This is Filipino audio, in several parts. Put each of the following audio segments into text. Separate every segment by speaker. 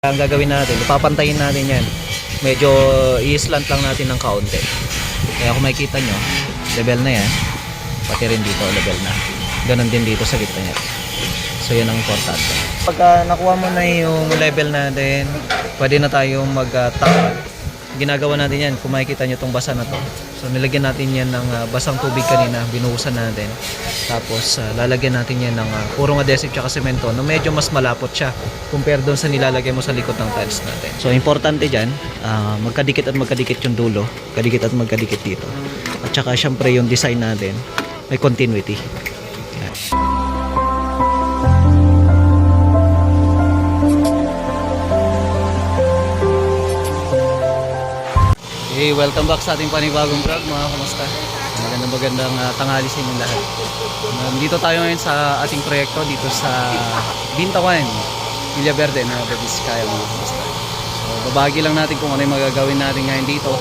Speaker 1: Ang gagawin natin, ipapantayin natin yan. Medyo i-slant lang natin ng kaunti. Kaya kung makikita nyo, level na yan. Pati rin dito, level na. Ganon din dito sa gitna niya. So yan ang importante. Pagka nakuha mo na yung level natin, pwede na tayong mag-takal. Ginagawa natin yan, kung makikita nyo itong basa na to. So nilagyan natin yan ng ah, basang tubig kanina, binuhusan natin. Tapos ah, lalagyan natin yan ng ah, purong adhesive tsaka semento na medyo mas malapot siya compare doon sa nilalagay mo sa likod ng tiles natin. So importante dyan, ah, magkadikit at magkadikit yung dulo, kadikit at magkadikit dito. At saka syempre yung design natin, may continuity. Hey, welcome back sa ating panibagong vlog mga kamusta. Magandang magandang ah, tanghali sa inyong lahat. Nandito tayo ngayon sa ating proyekto dito sa Bintawan, Villa Verde, Nueva Vizcaya mga kamusta. So, babagi lang natin kung ano yung magagawin natin ngayon dito.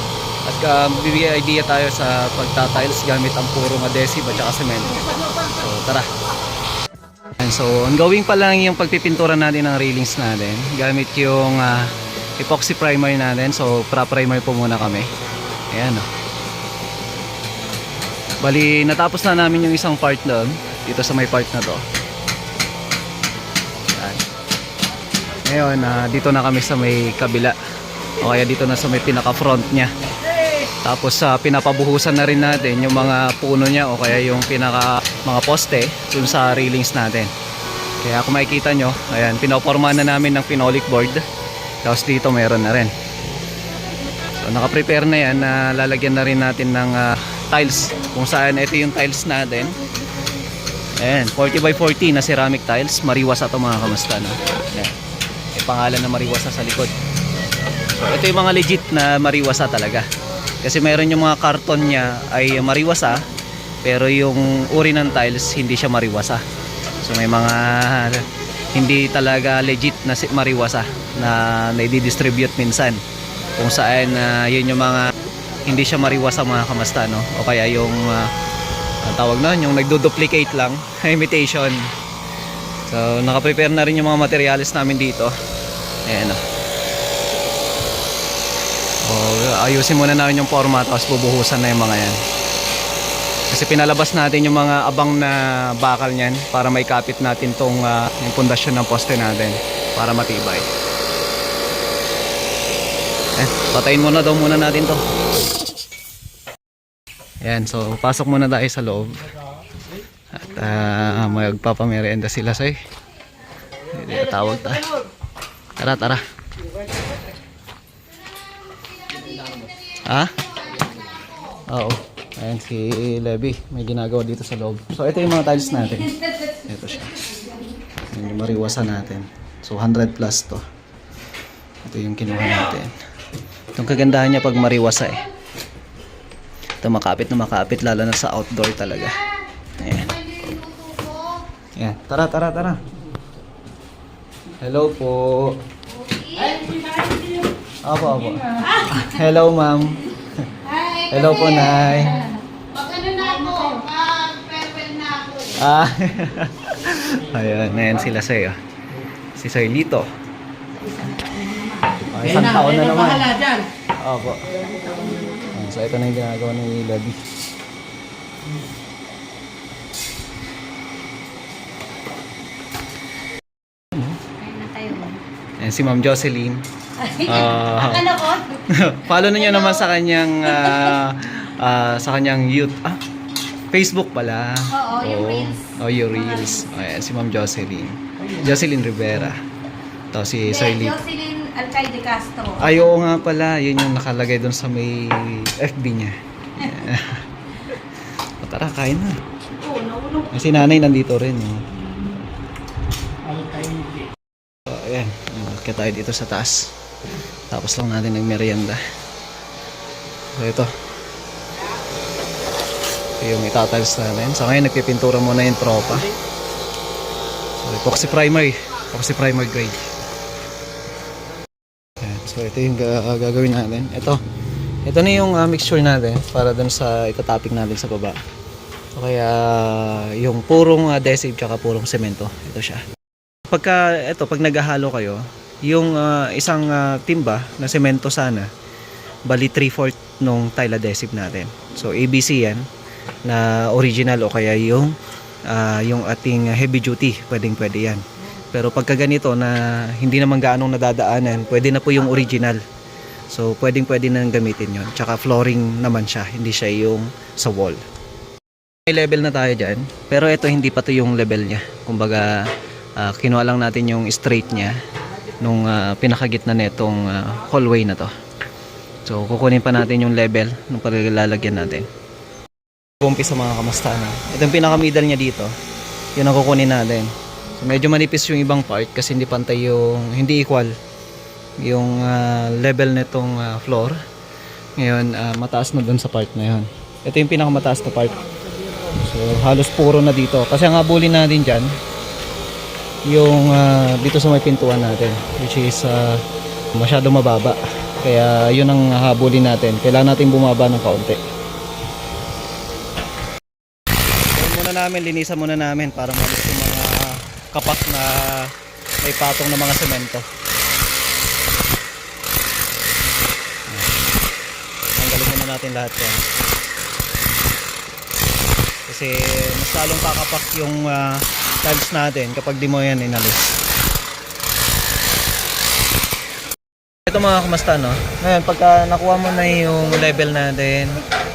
Speaker 1: At uh, bibigay idea tayo sa pagtatiles gamit ang purong adhesive at saka semento. So tara. So, ongoing pa lang yung pagpipintura natin ng railings natin gamit yung ah, epoxy primer natin. So, pra-primer po muna kami. Ayan oh. Bali, natapos na namin yung isang part doon dito sa may part na to. Ayan. Ngayon, ah, dito na kami sa may kabila. O kaya dito na sa may pinaka-front niya. Tapos sa pinapabuhusan na rin natin yung mga puno niya o kaya yung pinaka mga poste dun sa railings natin. Kaya kung makikita nyo, ayan, pinoporma na namin ng phenolic board. Tapos dito meron na rin. So naka-prepare na yan na lalagyan na rin natin ng ah, tiles. Kung saan ito yung tiles natin. Ayan, 40 by 40 na ceramic tiles. Mariwasa to mga kamusta. No? Ayan. Pangalan na mariwasa sa likod. So ito yung mga legit na mariwasa talaga. Kasi meron yung mga karton niya ay mariwasa pero yung uri ng tiles hindi siya mariwasa. So may mga hindi talaga legit na si- mariwasa na nai-distribute minsan. Kung saan ah, yun yung mga hindi siya mariwasa mga kamasta no o kaya yung ah, ang tawag na yung nagdo-duplicate lang imitation. So naka-prepare na rin yung mga materials namin dito. Ayan oh. O, ayusin muna namin yung format tapos bubuhusan na yung mga yan. Kasi pinalabas natin yung mga abang na bakal niyan para may natin tong ah, yung pundasyon ng poste natin para matibay. Eh, patayin muna daw muna natin to. Yan, so pasok muna tayo sa loob. At uh, magpapamerienda sila say. Hindi tawag tayo. Tara, tara. Ha? Oo. Ayan si Levi. May ginagawa dito sa loob. So ito yung mga tiles natin. Ito siya. Ayan yung mariwasa natin. So 100 plus to. Ito yung kinuha natin. Itong kagandahan niya pag mariwasa eh. Ito makapit na makapit lalo na sa outdoor talaga. Ayan. Ayan. Tara, tara, tara. Hello po. Apo, apo. Hello, ma'am. Hello po, Nay.
Speaker 2: Ano na ako, pag farewell na ako.
Speaker 1: Ah. Ayan, ayan sila sa'yo. Si Soylito. Oh, isang taon na naman.
Speaker 2: dyan.
Speaker 1: Opo. Ayan, so ito na yung ginagawa ni.
Speaker 2: Ayun na tayo.
Speaker 1: Ayan, si Ma'am Jocelyn. Ah.
Speaker 2: Akala ko,
Speaker 1: Follow niyo naman sa kanyang ah, ah, sa kanyang youth ah, Facebook pala.
Speaker 2: Oo, yung Reels.
Speaker 1: Oh, yung Reels. Ayan, si Ma'am Jocelyn. Jocelyn Rivera. Ito si Soylito.
Speaker 2: Jocelyn Alcaide Castro.
Speaker 1: Ay, oo nga pala. Yun yung nakalagay doon sa may FB niya. o, tara, kain na.
Speaker 2: Oo, naulog.
Speaker 1: Eh, Si nanay nandito rin. Oh. So, ayan. Kaya tayo dito sa taas. Tapos lang natin nagmerienda. So, ito. Ito yung itatiles natin. So, ngayon nagpipintura muna yung tropa. So, epoxy primer. Epoxy primer grade. Ayan. So, ito yung ga- gagawin natin. Ito. Ito na yung ah, mixture natin para dun sa itatopic natin sa baba. O kaya yung purong adhesive tsaka purong semento. Ito siya. Pagka ito pag naghahalo kayo, yung ah, isang ah, timba na semento sana, bali 3/4 nung tile adhesive natin. So ABC yan na original o kaya yung ah, yung ating heavy duty, pwedeng pwede yan. Pero pagka ganito na hindi naman gaanong nadadaanan, pwede na po yung original. So pwedeng pwede na gamitin yon. Tsaka flooring naman siya, hindi siya yung sa wall. May level na tayo dyan, pero ito hindi pa to yung level niya. Kumbaga, ah, kinuha lang natin yung straight niya nung ah, pinakagitna netong ah, hallway na to. So kukunin pa natin yung level nung paglalagyan natin. Umpisa mga kamusta na. Ito yung pinaka-middle niya dito. Yun ang kukunin natin. So, medyo manipis yung ibang part kasi hindi pantay yung, hindi equal yung ah, level nitong ah, floor. Ngayon, ah, mataas na dun sa part na yun. Ito yung pinakamataas na part. So, halos puro na dito. Kasi ang habulin natin dyan, yung ah, dito sa may pintuan natin, which is ah, masyado mababa. Kaya yun ang habulin natin. Kailangan natin bumaba ng kaunti. Gawin muna namin, linisan muna namin para malis yung mga kapak na may patong na mga semento. Tanggalin muna natin lahat yan. Kasi mas lalong kakapak yung ah, tiles natin kapag di mo yan inalis. Ito mga kumasta no. Ngayon pagka nakuha mo na yung level natin,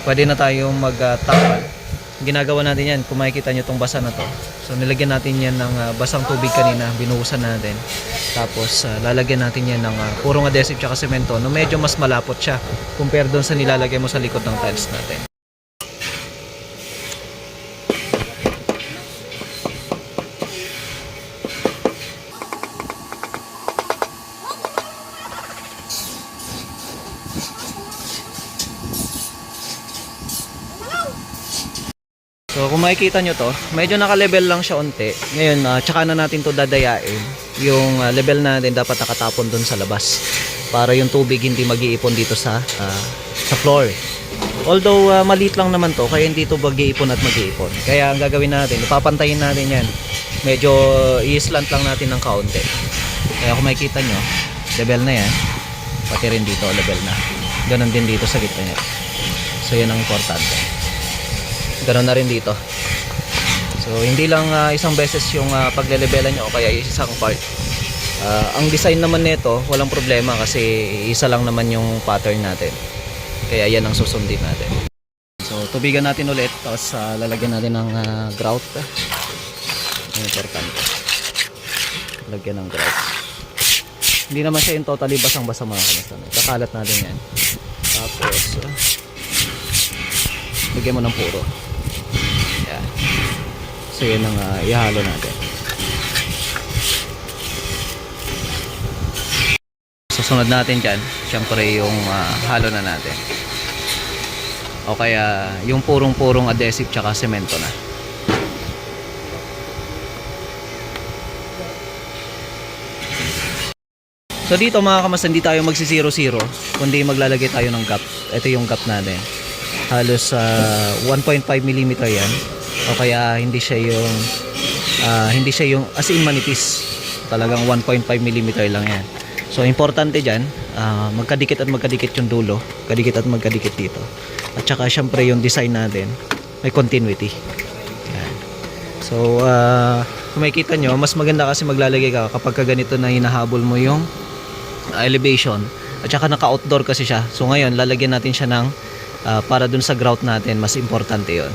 Speaker 1: pwede na tayong mag-takal. Ginagawa natin yan, kung makikita nyo itong basa na to. So nilagyan natin yan ng ah, basang tubig kanina, binuhusan natin. Tapos ah, lalagyan natin yan ng ah, purong adhesive tsaka semento no medyo mas malapot siya compare doon sa nilalagay mo sa likod ng tiles natin. Makikita nyo to, medyo naka-level lang siya unti. Ngayon, ah, tsaka na natin to dadayain. Yung ah, level natin dapat nakatapon dun sa labas. Para yung tubig hindi mag-iipon dito sa ah, sa floor. Although ah, maliit lang naman to, kaya hindi to mag-iipon at mag-iipon. Kaya ang gagawin natin, ipapantayin natin yan. Medyo i-slant lang natin ng kaunti. Kaya kung makikita nyo, level na yan. Pati rin dito, level na. Ganon din dito sa gitna niya. So yan ang importante. Ganon na rin dito. So hindi lang ah, isang beses yung uh, paglelevelan nyo o kaya isang part. Ah, ang design naman nito, walang problema kasi isa lang naman yung pattern natin. Kaya yan ang susundin natin. So tubigan natin ulit tapos ah, lalagyan natin ng ah, grout. Yung importante. Lagyan ng grout. Hindi naman siya yung totally basang-basa mga kamusta. Kakalat natin yan. Tapos ah, lagyan mo ng puro. Yan. So yun ang ah, ihalo natin. Susunod natin dyan, syempre yung ah, halo na natin. O kaya yung purong-purong adhesive tsaka semento na. So dito mga kamas, hindi tayo magsi 0 kundi maglalagay tayo ng gap. Ito yung gap natin. Halos ah, 1.5 mm yan. O kaya hindi siya yung ah, hindi siya yung as in manipis. Talagang 1.5 mm lang yan. So importante diyan, magkadikit at magkadikit yung dulo, kadikit at magkadikit dito. At saka syempre yung design natin may continuity. Yan. So ah, kung makikita nyo, mas maganda kasi maglalagay ka kapag ka ganito na hinahabol mo yung elevation at saka naka-outdoor kasi siya. So ngayon, lalagyan natin siya ng ah, para dun sa grout natin, mas importante yon.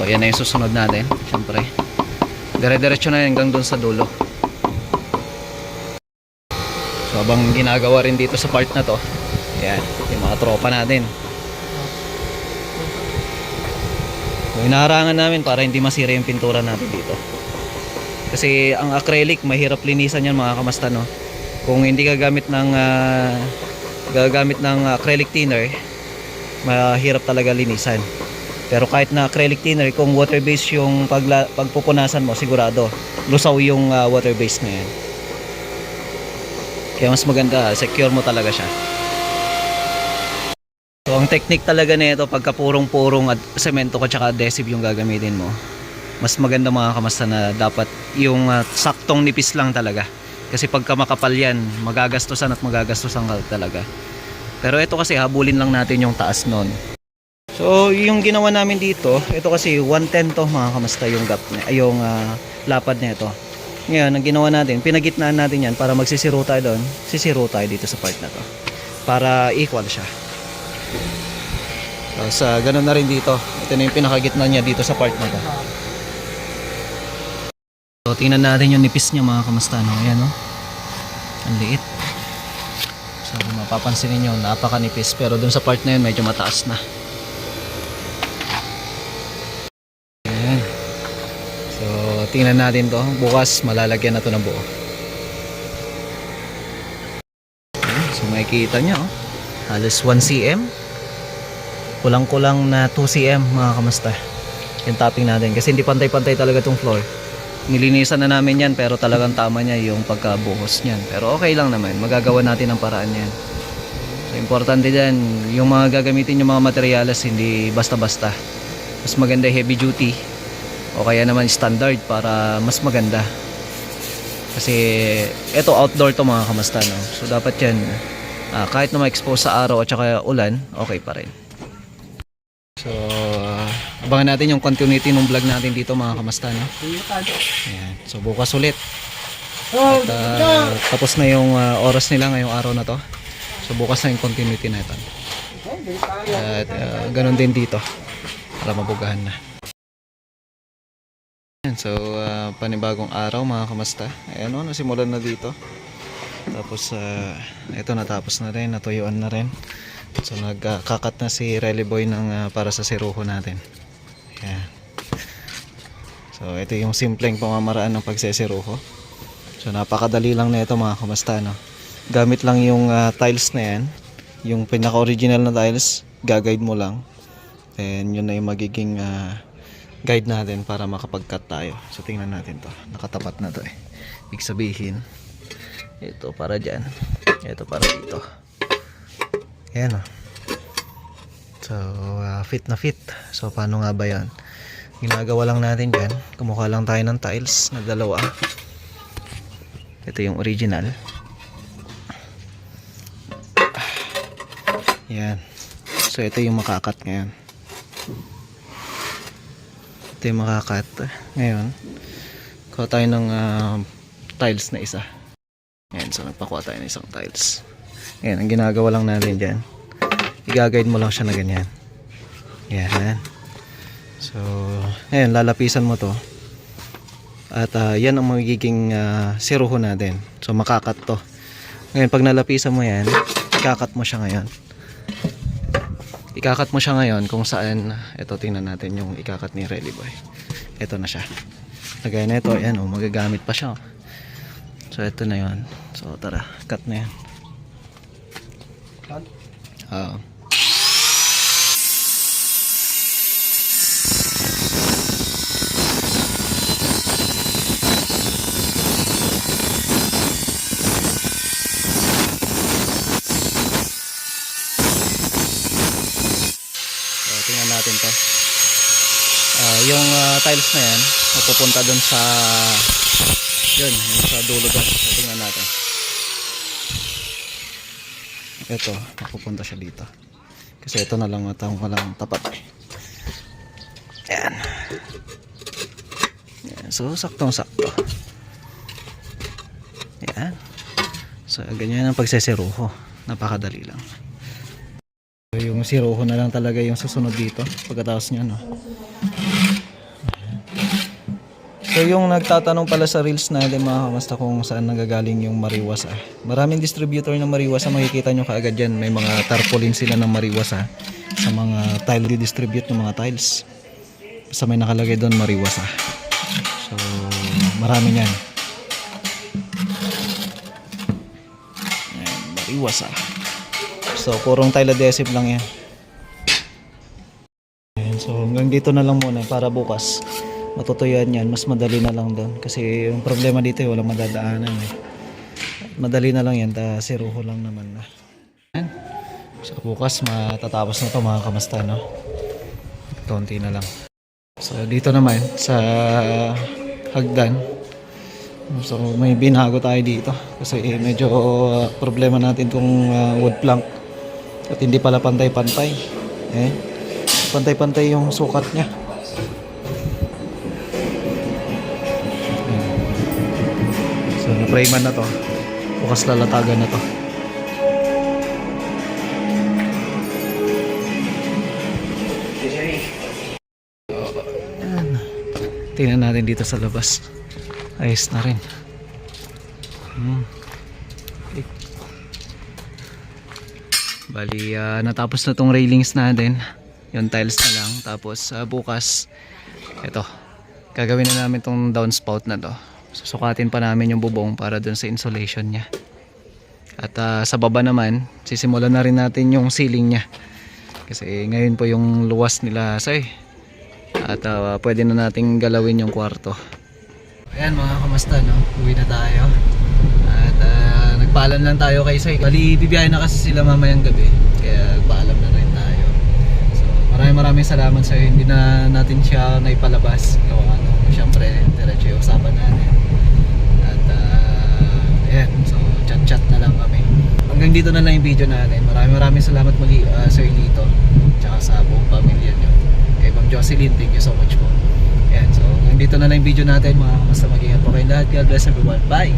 Speaker 1: So yan na yung susunod natin, syempre. Dire-diretso na yan hanggang dun sa dulo. So habang ginagawa rin dito sa part na to, yan, yung mga tropa natin. So inaharangan namin para hindi masira yung pintura natin dito. Kasi ang acrylic, mahirap linisan yan mga kamasta no. Kung hindi gagamit ng ah, gagamit ng acrylic thinner, mahirap talaga linisan. Pero kahit na acrylic thinner, kung water based yung pagla, pagpupunasan mo, sigurado lusaw yung ah, water based na yan. Kaya mas maganda, secure mo talaga siya. So ang technique talaga nito pagka purong-purong at semento ka tsaka adhesive yung gagamitin mo. Mas maganda mga kamasta na dapat yung ah, saktong nipis lang talaga. Kasi pagka makapal yan, magagastusan at magagastusan ka talaga. Pero ito kasi habulin lang natin yung taas nun. So, yung ginawa namin dito, ito kasi 110 to mga kamasta yung gap niya, yung ah, lapad na ito. Ngayon, ang ginawa natin, pinagitnaan natin yan para magsisiro tayo doon, sisiro tayo dito sa part na to. Para equal siya. Tapos, ah, ganun na rin dito. Ito na yung pinakagitna niya dito sa part na to. So, tingnan natin yung nipis niya mga kamasta. No? Ayan, no? Ang liit. So, mapapansin niyo napakanipis. Pero dun sa part na yun, medyo mataas na. Ayan. So, tingnan natin to. Bukas, malalagyan na to ng buo. So, makikita nyo, oh. halos 1 cm. Kulang-kulang na 2 cm, mga kamasta. Yung topping natin. Kasi hindi pantay-pantay talaga tong floor. Nilinisan na namin yan, pero talagang tama niya yung pagkabuhos niyan. Pero okay lang naman. Magagawa natin ang paraan yan. So, importante dyan, yung mga gagamitin yung mga materyales, hindi basta-basta. Mas maganda heavy duty o kaya naman standard para mas maganda. Kasi eto outdoor to mga kamasta no. So dapat yan ah, kahit na ma-expose sa araw at saka ulan, okay pa rin. So ah, abangan natin yung continuity ng vlog natin dito mga kamasta no. Ayan. So bukas ulit. At ah, tapos na yung ah, oras nila ngayong araw na to. So bukas na yung continuity na ito. At ah, ganun din dito para mabugahan na. So ah, panibagong araw mga kamasta. Ayan o, nasimulan na dito. Tapos ah, ito natapos na rin, natuyuan na rin. So nagkakat na si Relly Boy ng ah, para sa siruho natin. Ayan. So ito yung simpleng pamamaraan ng pagsesiruho. So napakadali lang na ito mga kamasta no. Gamit lang yung ah, tiles na yan. Yung pinaka-original na tiles, gagayad mo lang. Then yun na yung magiging ah, guide natin para makapag-cut tayo. So tingnan natin to. Nakatapat na to eh. Ibig sabihin, ito para dyan. Ito para dito. Ayan o. So, ah, fit na fit. So, paano nga ba yan? Ginagawa lang natin dyan. Kumuha lang tayo ng tiles na dalawa. Ito yung original. Yan. So, ito yung makakat ngayon. Yung makakat. Ngayon, kuha tayo ng ah, tiles na isa. Ngayon, so nagpakuha tayo ng isang tiles. Ngayon, ang ginagawa lang natin dyan, i-guide mo lang siya na ganyan. Yan. So, ngayon, lalapisan mo to. At ah, yan ang magiging uh, siruho natin. So, makakat to. Ngayon, pag nalapisan mo yan, ikakat mo siya ngayon. Ikakat mo siya ngayon kung saan, ito tingnan natin yung ikakat ni Relly Boy. Ito na siya. Lagay na ito, ayan oh, magagamit pa siya. oh. So ito na yon. So tara, cut na yan. Oo. So, tingnan natin to. Ah, yung ah, tiles na yan, mapupunta dun sa yun, yung sa dulo. So, tingnan natin. Ito, mapupunta siya dito. Kasi ito na lang matang walang tapat. eh. Yan. Yan. So, saktong sakto. Yan. So, ganyan ang pagsesiruho. Napakadali lang. Yung siruho na lang talaga yung susunod dito. Pagkatapos niya, no? So yung nagtatanong pala sa reels natin mga kamasta kung saan nagagaling yung mariwasa. Maraming distributor ng mariwasa makikita nyo kaagad yan. May mga tarpaulin sila ng mariwasa sa mga tile di-distribute ng mga tiles. Sa may nakalagay doon mariwasa. So marami yan. Ayan, mariwasa. So purong tile adhesive lang yan. Ayan, so hanggang dito na lang muna para bukas matutuyuan yan mas madali na lang doon. Kasi yung problema dito eh, walang madadaanan eh. madali na lang yan ta siruho lang naman na. So bukas matatapos na to mga kamasta no? Konti na lang. So dito naman sa hagdan. So may binago tayo dito. Kasi eh, medyo uh, problema natin tong uh, wood plank. At hindi pala pantay-pantay. Eh, pantay-pantay yung sukat niya. Na-framean na to. Bukas lalatagan na to. Ayan. Tingnan natin dito sa labas. Ayos na rin. Hmm. Bali, ah, natapos na tong railings natin. Yung tiles na lang. Tapos ah, bukas, ito. Gagawin na namin tong downspout na to. Susukatin pa namin yung bubong para dun sa insulation niya. At ah, sa baba naman, sisimulan na rin natin yung ceiling niya. Kasi ngayon po yung luwas nila sa At ah, pwede na nating galawin yung kwarto. Ayan mga kamasta no, uwi na tayo. At ah, nagpaalam lang tayo kay Sai. Bali, bibiyahe na kasi sila mamayang gabi. Kaya nagpaalam na rin tayo. So, maraming maraming salamat sa Hindi na natin siya naipalabas. Yung ano, syempre, diretso yung usapan natin. At uh, ayan, so chat-chat na lang kami. Hanggang dito na lang yung video natin. Maraming maraming salamat muli uh, Sir Lito. Tsaka sa buong pamilya niyo. Kay Ma'am Jocelyn, thank you so much po. Ayan, so hanggang dito na lang yung video natin. Mga kamusta mag-ingat po kayong lahat. God bless everyone. Bye!